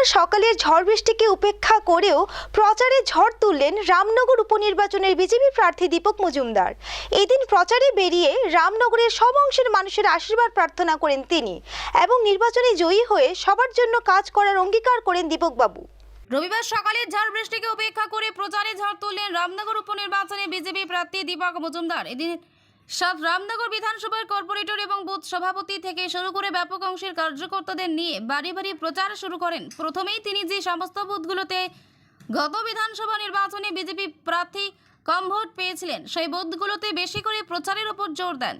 রবিবার সকালের ঝড় বৃষ্টিকে উপেক্ষা করেও প্রচারে ঝড় তুললেন রামনগর উপনির্বাচনের বিজেপি প্রার্থী দীপক মজুমদার। এদিন প্রচারে বেরিয়ে রামনগরের সব অংশের মানুষের আশীর্বাদ প্রার্থনা করেন তিনি এবং নির্বাচনে জয়ী হয়ে সবার জন্য কাজ করার অঙ্গীকার করেন দীপকবাবু রবিবার সকালে ঝড় বৃষ্টিকে উপেক্ষা করে প্রচারে ঝড় তুললেন রামনগর উপনির্বাচনে বিজেপি প্রার্থী দীপক মজুমদার। এদিন সাত রামনগর বিধানসভার কর্পোরেটর এবং বুথ সভাপতি থেকে শুরু করে ব্যাপক অংশের কার্যকর্তাদের নিয়ে বাড়ি বাড়ি প্রচার শুরু করেন। প্রথমেই তিনি যে সমস্ত বুথগুলোতে গত বিধানসভা নির্বাচনে বিজেপি প্রার্থী কম ভোট পেয়েছিলেন, সেই বুথগুলোতে বেশি করে প্রচারের ওপর জোর দেন।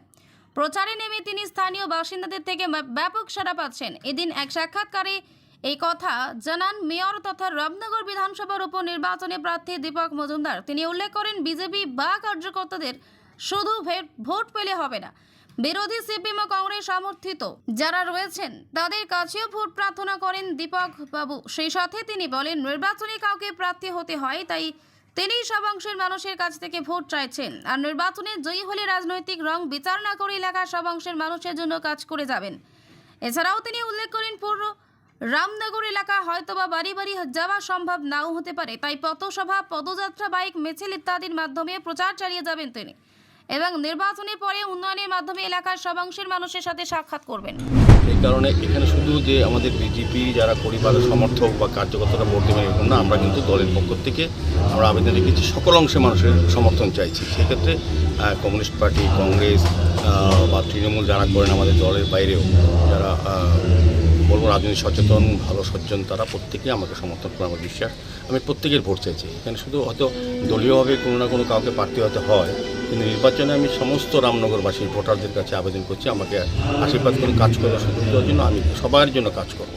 প্রচারে নেমে তিনি স্থানীয় বাসিন্দাদের থেকে ব্যাপক সাড়া পাচ্ছেন। এদিন এক সাক্ষাৎকারে এই কথা জানান মেয়র তথা রামনগর বিধানসভার উপনির্বাচনে প্রার্থী দীপক মজুমদার। তিনি উল্লেখ করেন, বিজেপি বা কার্যকর্তাদের শুধু ভোট পেলে হবে না। বিরোধী সিপিএম ও কংগ্রেস সমর্থিত যারা রয়েছেন, তাদের কাছেও ভোট প্রার্থনা করেন দীপক বাবু। সেই সাথে তিনি বলেন, নির্বাচনে কাউকে প্রার্থী হতে হয়, তাই তিনি সব অংশের মানুষের কাছ থেকে ভোট চাইছেন। আর নির্বাচনে জয়ী হলে রাজনৈতিক রং বিচার না করে এলাকার সব অংশের মানুষের জন্য কাজ করে যাবেন। এছাড়াও তিনি উল্লেখ করেন, পূর্ব রামনগর এলাকা হয়তোবা বাড়ি বাড়ি যাওয়া সম্ভব নাও হতে পারে, তাই পথসভা, পদযাত্রা, বাইক, মিছিল ইত্যাদির মাধ্যমে প্রচার চালিয়ে যাবেন তিনি। এবং নির্বাচনের পরে উন্নয়নের মাধ্যমে এলাকার সব অংশের মানুষের সাথে সাক্ষাৎ করবেন। এই কারণে এখানে শুধু যে আমাদের বিজেপি যারা পরিবারের সমর্থক বা কার্যকর্তারা ভোট দেবেন এরকম না, আমরা কিন্তু দলের পক্ষ থেকে আমরা আবেদন রেখেছি, সকল অংশে মানুষের সমর্থন চাইছি। সেক্ষেত্রে কমিউনিস্ট পার্টি, কংগ্রেস বা তৃণমূল যারা করেন আমাদের দলের বাইরেও, যারা রাজনৈতিক সচেতন, ভালো সজ্জন তারা প্রত্যেকেই আমাকে সমর্থন করে, আমার বিশ্বাস। আমি প্রত্যেকের ভোট চাইছি। এখানে শুধু হয়তো দলীয়ভাবে কোনো না কোনো কাউকে প্রার্থী হতে হয়, কিন্তু নির্বাচনে আমি সমস্ত রামনগরবাসীর, ভোটারদের কাছে আবেদন করছি, আমাকে আশীর্বাদ করে কাজ করার সুযোগ দেওয়ার জন্য আমি সবার জন্য কাজ করব।